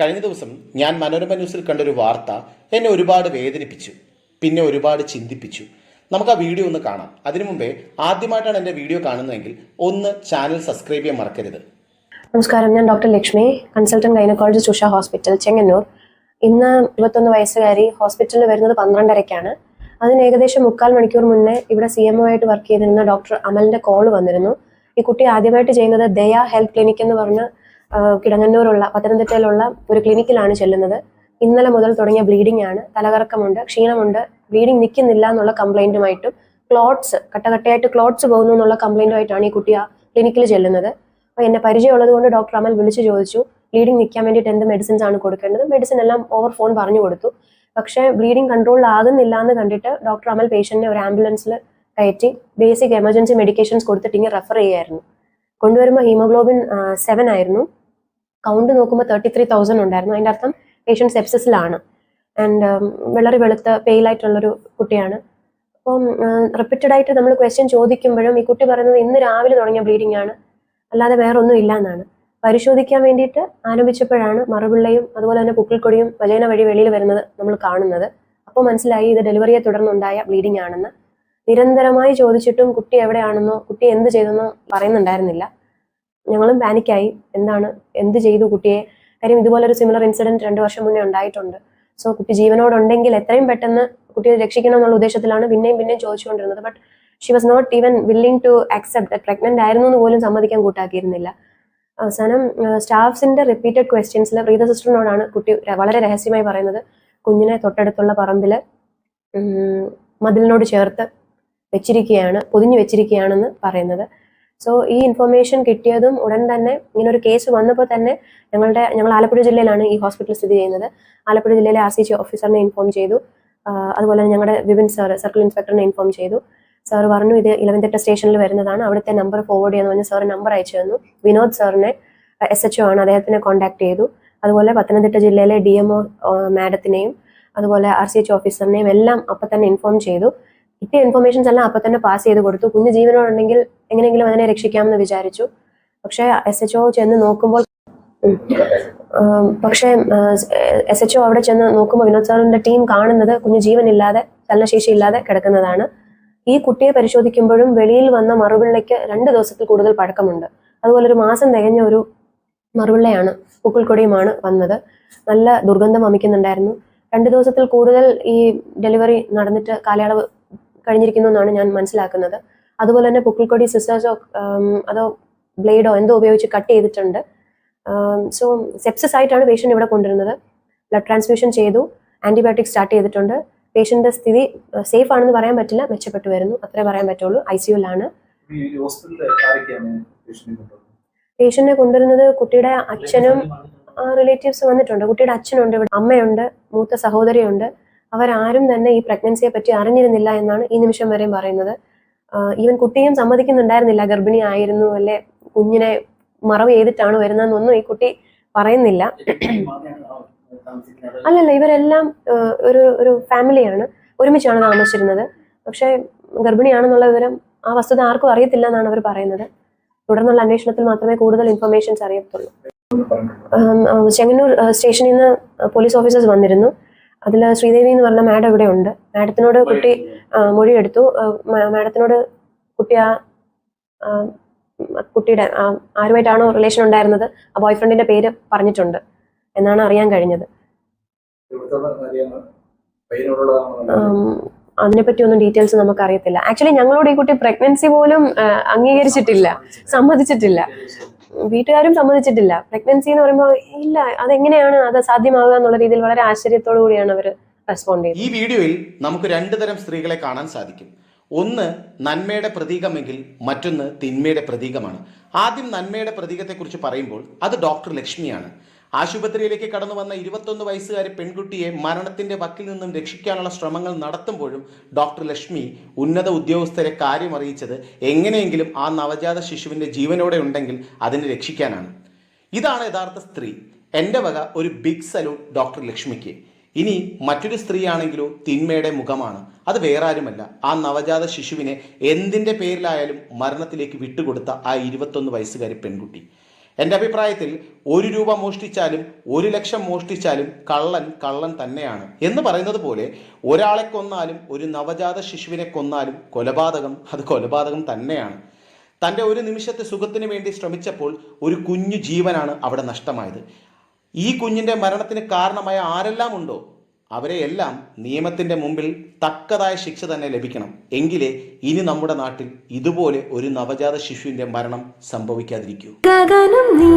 കഴിഞ്ഞ ദിവസം ഞാൻ മനോരമ ന്യൂസിൽ കണ്ടൊരു വാർത്ത എന്നെ ഒരുപാട് വേദനിപ്പിച്ചു പിന്നെ ഒരുപാട് ചിന്തിപ്പിച്ചു. നമുക്ക് ആ വീഡിയോ ഒന്ന് കാണാം. അതിനു മുമ്പേ ആദ്യമായിട്ടാണ് എന്റെ വീഡിയോ കാണുന്നതെങ്കിൽ ഒന്ന് ചാനൽ സബ്സ്ക്രൈബ് ചെയ്യാൻ മറക്കരുത്. നമസ്കാരം. ഞാൻ doctor Lakshmi consultant gynaecologist Usha hospital Chengannur. ഇന്ന് ഇരുപത്തൊന്ന് വയസ്സുകാരി ഹോസ്പിറ്റലിൽ വരുന്നത് പന്ത്രണ്ടരയ്ക്കാണ്. അതിന് ഏകദേശം മുക്കാൽ മണിക്കൂർ മുന്നേ ഇവിടെ സി എം ആയിട്ട് വർക്ക് ചെയ്തിരുന്ന ഡോക്ടർ അമലിന്റെ കോൾ വന്നിരുന്നു. ഈ കുട്ടി ആദ്യമായിട്ട് ചെയ്യുന്നത് ദയ ഹെൽത്ത് ക്ലിനിക് എന്ന് പറഞ്ഞ് കിടങ്ങന്നൂരുള്ള പത്തനംതിട്ടയിലുള്ള ഒരു ക്ലിനിക്കിലാണ് ചെല്ലുന്നത്. ഇന്നലെ മുതൽ തുടങ്ങിയ ബ്ലീഡിംഗ് ആണ്. തലകറക്കമുണ്ട് ക്ഷീണമുണ്ട്. ബ്ലീഡിംഗ് നിൽക്കുന്നില്ല എന്നുള്ള കംപ്ലൈന്റുമായിട്ടും ക്ലോട്ട്സ് കട്ടകട്ടയായിട്ട് ക്ലോട്ട്സ് പോകുന്നു എന്നുള്ള കംപ്ലൈന്റുമായിട്ടാണ് ഈ കുട്ടി ആ ക്ലിനിക്കിൽ ചെല്ലുന്നത്. അപ്പോൾ എന്നെ പരിചയമുള്ളത് കൊണ്ട് ഡോക്ടർ അമൽ വിളിച്ചു ചോദിച്ചു ബ്ലീഡിംഗ് നിൽക്കാൻ വേണ്ടിയിട്ട് എന്ത് മെഡിസിൻസ് ആണ് കൊടുക്കേണ്ടത്? മെഡിസിൻ എല്ലാം ഓവർ ഫോൺ പറഞ്ഞു കൊടുത്തു. പക്ഷേ ബ്ലീഡിംഗ് കൺട്രോൾ ആകുന്നില്ല എന്ന് കണ്ടിട്ട് ഡോക്ടർ അമൽ പേഷ്യന്റിനെ ഒരു ആംബുലൻസിൽ കയറ്റി ബേസിക് എമർജൻസി മെഡിക്കേഷൻസ് കൊടുത്തിട്ട് ഇങ്ങനെ റെഫർ ചെയ്യായിരുന്നു കൊണ്ടുവരുമ്പോൾ ഹീമോഗ്ലോബിൻ സെവൻ ആയിരുന്നു. കൗണ്ട് നോക്കുമ്പോൾ തേർട്ടി ത്രീ തൗസൻഡ് ഉണ്ടായിരുന്നു. അതിന്റെ അർത്ഥം പേഷ്യന്റ് സെപ്സിസിലാണ് ആൻഡ് വളരെ വെളുത്ത പെയിലായിട്ടുള്ളൊരു കുട്ടിയാണ്. അപ്പം റിപ്പീറ്റഡ് ആയിട്ട് നമ്മൾ ക്വസ്റ്റ്യൻ ചോദിക്കുമ്പോഴും ഈ കുട്ടി പറയുന്നത് ഇന്ന് രാവിലെ തുടങ്ങിയ ബ്ലീഡിംഗ് ആണ്. അല്ലാതെ വേറെ ഒന്നും ഇല്ല എന്നാണ്. പരിശോധിക്കാൻ വേണ്ടിയിട്ട് ആരംഭിച്ചപ്പോഴാണ് മറുപിള്ളയും അതുപോലെ തന്നെ പുക്കിൾക്കൊടിയും വജേന വഴി വെളിയിൽ വരുന്നത് നമ്മൾ കാണുന്നത്. അപ്പോൾ മനസ്സിലായി ഇത് ഡെലിവറിയെ തുടർന്നുണ്ടായ ബ്ലീഡിംഗ് ആണെന്ന്. നിരന്തരമായി ചോദിച്ചിട്ടും കുട്ടി എവിടെയാണെന്നോ കുട്ടി എന്ത് ചെയ്തെന്നോ പറയുന്നുണ്ടായിരുന്നില്ല. ഞങ്ങളും പാനിക്കായി എന്താണ് എന്ത് ചെയ്തു കുട്ടിയെ? കാര്യം ഇതുപോലൊരു സിമിലർ ഇൻസിഡന്റ് രണ്ട് വർഷം മുന്നേ ഉണ്ടായിട്ടുണ്ട്. സോ കുട്ടി ജീവനോടുണ്ടെങ്കിൽ എത്രയും പെട്ടെന്ന് കുട്ടിയെ രക്ഷിക്കണം എന്നുള്ള ഉദ്ദേശത്തിലാണ് പിന്നെയും പിന്നെയും ചോദിച്ചുകൊണ്ടിരുന്നത്. But she was not even willing to accept pregnant ആയിരുന്നു എന്ന് പോലും സമ്മതിക്കാൻ കൂട്ടാക്കിയിരുന്നില്ല. അവസാനം സ്റ്റാഫ്സിന്റെ റിപ്പീറ്റഡ് ക്വസ്റ്റ്യൻസിൽ പ്രീത സിസ്റ്ററിനോടാണ് കുട്ടി വളരെ രഹസ്യമായി പറയുന്നത്. കുഞ്ഞിനെ തൊട്ടടുത്തുള്ള പറമ്പിൽ മതിലിനോട് ചേർത്ത് വെച്ചിരിക്കുകയാണ് പൊതിഞ്ഞു വെച്ചിരിക്കുകയാണെന്ന് പറയുന്നത്. സോ ഈ ഇൻഫർമേഷൻ കിട്ടിയതും ഉടൻ തന്നെ ഇങ്ങനെ ഒരു കേസ് വന്നപ്പോൾ തന്നെ ഞങ്ങളുടെ ഞങ്ങൾ ആലപ്പുഴ ജില്ലയിലാണ് ഈ ഹോസ്പിറ്റൽ സ്ഥിതി ചെയ്യുന്നത്. ആലപ്പുഴ ജില്ലയിലെ ആർ സി സി ഓഫീസറിനെ ഇൻഫോം ചെയ്തു. അതുപോലെ തന്നെ ഞങ്ങളുടെ വിപിൻ സാർ സർക്കിൾ ഇൻസ്പെക്ടറിനെ ഇൻഫോം ചെയ്തു. സാർ പറഞ്ഞു ഇത് ഇലവൻതെട്ട സ്റ്റേഷനിൽ വരുന്നതാണ്. അവിടുത്തെ നമ്പർ ഫോർവേഡ് ചെയ്യാന്ന് പറഞ്ഞ് സാർ നമ്പർ അയച്ചു തന്നു. വിനോദ് സാറിനെ എസ് എച്ച് ആണ് അദ്ദേഹത്തിനെ കോൺടാക്ട് ചെയ്തു. അതുപോലെ പത്തനംതിട്ട ജില്ലയിലെ ഡി എം ഒ മാഡത്തിനെയും അതുപോലെ ആർ സി എച്ച് ഓഫീസറിനെയും എല്ലാം അപ്പം തന്നെ ഇൻഫോം ചെയ്തു. കിട്ടിയ ഇൻഫർമേഷൻസ് എല്ലാം അപ്പം തന്നെ പാസ് ചെയ്ത് കൊടുത്തു. കുഞ്ഞ് ജീവനോടുണ്ടെങ്കിൽ എങ്ങനെയെങ്കിലും അതിനെ രക്ഷിക്കാമെന്ന് വിചാരിച്ചു. പക്ഷേ എസ് എച്ച് ഒ ചെന്ന് നോക്കുമ്പോൾ പക്ഷെ എസ് എച്ച് ഒ അവിടെ ചെന്ന് നോക്കുമ്പോൾ വിനോദ് സാറിന്റെ ടീം കാണുന്നത് കുഞ്ഞ് ജീവനില്ലാതെ ചലനശേഷി ഇല്ലാതെ കിടക്കുന്നതാണ്. ഈ കുട്ടിയെ പരിശോധിക്കുമ്പോഴും വെളിയിൽ വന്ന മറുപിള്ളയ്ക്ക് രണ്ട് ദിവസത്തിൽ കൂടുതൽ പഴക്കമുണ്ട്. അതുപോലെ ഒരു മാസം തികഞ്ഞ ഒരു മറുപിള്ളയാണ് പൂക്കിൾക്കൊടിയുമാണ് വന്നത്. നല്ല ദുർഗന്ധം വമിക്കുന്നുണ്ടായിരുന്നു രണ്ട് ദിവസത്തിൽ കൂടുതൽ ഈ ഡെലിവറി നടന്നിട്ട് കാലയളവ് കഴിഞ്ഞിരിക്കുന്നു എന്നാണ് ഞാൻ മനസ്സിലാക്കുന്നത്. അതുപോലെ തന്നെ പുക്കിൾക്കൊടി സിസ്റ്റേഴ്സോ അതോ ബ്ലേഡോ എന്തോ ഉപയോഗിച്ച് കട്ട് ചെയ്തിട്ടുണ്ട്. സോ സെപ്സിസ് ആയിട്ടാണ് പേഷ്യന്റ് ഇവിടെ കൊണ്ടുവരുന്നത്. ബ്ലഡ് ട്രാൻസ്ഫ്യൂഷൻ ചെയ്തു ആന്റിബയോട്ടിക് സ്റ്റാർട്ട് ചെയ്തിട്ടുണ്ട്. പേഷ്യന്റെ സ്ഥിതി സേഫ് ആണെന്ന് പറയാൻ പറ്റില്ല മെച്ചപ്പെട്ടു വരുന്നു. അത്രേ പറയാൻ പറ്റുള്ളൂ. ഐ സിയുലാണ് പേഷ്യന്റിനെ കൊണ്ടുവരുന്നത്? കുട്ടിയുടെ അച്ഛനും റിലേറ്റീവ്സ് വന്നിട്ടുണ്ട്. കുട്ടിയുടെ അച്ഛനുണ്ട് ഇവിടെ. അമ്മയുണ്ട് മൂത്ത സഹോദരിയുണ്ട്. അവരാരും തന്നെ ഈ പ്രഗ്നൻസിയെ പറ്റി അറിഞ്ഞിരുന്നില്ല എന്നാണ് ഈ നിമിഷം വരെയും പറയുന്നത്. ഈവൻ കുട്ടിയും സമ്മതിക്കുന്നുണ്ടായിരുന്നില്ല. ഗർഭിണി ആയിരുന്നു അല്ലെ? കുഞ്ഞിനെ മറവ് ചെയ്തിട്ടാണ് വരുന്നതെന്നൊന്നും ഈ കുട്ടി പറയുന്നില്ല. അല്ലല്ല ഇവരെല്ലാം ഒരു ഒരു ഫാമിലിയാണ്. ഒരുമിച്ചാണ് താമസിച്ചിരുന്നത്. പക്ഷേ ഗർഭിണിയാണെന്നുള്ള വിവരം ആ വസ്തുത ആർക്കും അറിയത്തില്ല എന്നാണ് അവർ പറയുന്നത്. തുടർന്നുള്ള അന്വേഷണത്തിൽ മാത്രമേ കൂടുതൽ ഇൻഫർമേഷൻസ് അറിയത്തുള്ളൂ. ചെങ്ങന്നൂർ സ്റ്റേഷനിൽ നിന്ന് പോലീസ് ഓഫീസേഴ്സ് വന്നിരുന്നു. അതിൽ ശ്രീദേവി എന്ന് പറഞ്ഞ മാഡം ഇവിടെ ഉണ്ട്. മാഡത്തിനോട് കുട്ടി മൊഴിയെടുത്തു മാഡത്തിനോട് കുട്ടി ആ കുട്ടിയുടെ ആരുമായിട്ടാണോ റിലേഷൻ ഉണ്ടായിരുന്നത് ആ ബോയ്ഫ്രണ്ടിന്റെ പേര് പറഞ്ഞിട്ടുണ്ട് എന്നാണ് അറിയാൻ കഴിഞ്ഞത്. അതിനെപ്പറ്റി ഒന്നും ഡീറ്റെയിൽസ് നമുക്ക് അറിയത്തില്ല. ആക്ച്വലി ഞങ്ങളോട് ഈ കുട്ടി പ്രഗ്നൻസി പോലും അംഗീകരിച്ചിട്ടില്ല. സമ്മതിച്ചിട്ടില്ല. വീട്ടുകാരും സമ്മതിച്ചിട്ടില്ല. പ്രഗ്നൻസി എന്ന് പറയുമ്പോൾ ഇല്ല അതെങ്ങനെയാണ് അത് സാധ്യമാവുക എന്നുള്ള രീതിയിൽ വളരെ ആശ്ചര്യത്തോടു കൂടിയാണ് അവർ റെസ്പോണ്ട് ചെയ്തത്. ഈ വീഡിയോയിൽ നമുക്ക് രണ്ടു തരം സ്ത്രീകളെ കാണാൻ സാധിക്കും. ഒന്ന് നന്മയുടെ പ്രതീകമെങ്കിൽ മറ്റൊന്ന് തിന്മയുടെ പ്രതീകമാണ്. ആദ്യം നന്മയുടെ പ്രതീകത്തെക്കുറിച്ച് പറയുമ്പോൾ അത് ഡോക്ടർ ലക്ഷ്മിയാണ്. ആശുപത്രിയിലേക്ക് കടന്നു വന്ന ഇരുപത്തൊന്ന് വയസ്സുകാരി പെൺകുട്ടിയെ മരണത്തിന്റെ വക്കിൽ നിന്നും രക്ഷിക്കാനുള്ള ശ്രമങ്ങൾ നടത്തുമ്പോഴും ഡോക്ടർ ലക്ഷ്മി ഉന്നത ഉദ്യോഗസ്ഥരെ കാര്യമറിയിച്ചത് എങ്ങനെയെങ്കിലും ആ നവജാത ശിശുവിന്റെ ജീവനോടെ ഉണ്ടെങ്കിൽ അതിനെ രക്ഷിക്കാനാണ്. ഇതാണ് യഥാർത്ഥ സ്ത്രീ. എന്റെ വക ഒരു ബിഗ് സല്യൂട്ട് ഡോക്ടർ ലക്ഷ്മിക്ക്. ഇനി മറ്റൊരു സ്ത്രീയാണെങ്കിലോ തിന്മയുടെ മുഖമാണ്. അത് വേറെ ആരുമല്ല ആ നവജാത ശിശുവിനെ എന്തിന്റെ പേരിലായാലും മരണത്തിലേക്ക് വിട്ടുകൊടുത്ത ആ ഇരുപത്തൊന്ന് വയസ്സുകാരി പെൺകുട്ടി. എന്റെ അഭിപ്രായത്തിൽ ഒരു രൂപ മോഷ്ടിച്ചാലും ഒരു ലക്ഷം മോഷ്ടിച്ചാലും കള്ളൻ കള്ളൻ തന്നെയാണ്. എന്ന് പറയുന്നത് പോലെ ഒരാളെ കൊന്നാലും ഒരു നവജാത ശിശുവിനെ കൊന്നാലും കൊലപാതകം അത് കൊലപാതകം തന്നെയാണ്. തന്റെ ഒരു നിമിഷത്തെ സുഖത്തിന് വേണ്ടി ശ്രമിച്ചപ്പോൾ ഒരു കുഞ്ഞു ജീവനാണ് അവിടെ നഷ്ടമായത്. ഈ കുഞ്ഞിന്റെ മരണത്തിന് കാരണമായ ആരെല്ലാം ഉണ്ടോ അവരെയെല്ലാം നിയമത്തിന്റെ മുമ്പിൽ തക്കതായ ശിക്ഷ തന്നെ ലഭിക്കണം. എങ്കിലേ ഇനി നമ്മുടെ നാട്ടിൽ ഇതുപോലെ ഒരു നവജാത ശിശുവിന്റെ മരണം സംഭവിക്കാതിരിക്കൂ. ഗഗനം നീ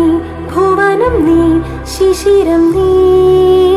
ഭുവനം നീ ശിശിരം നീ.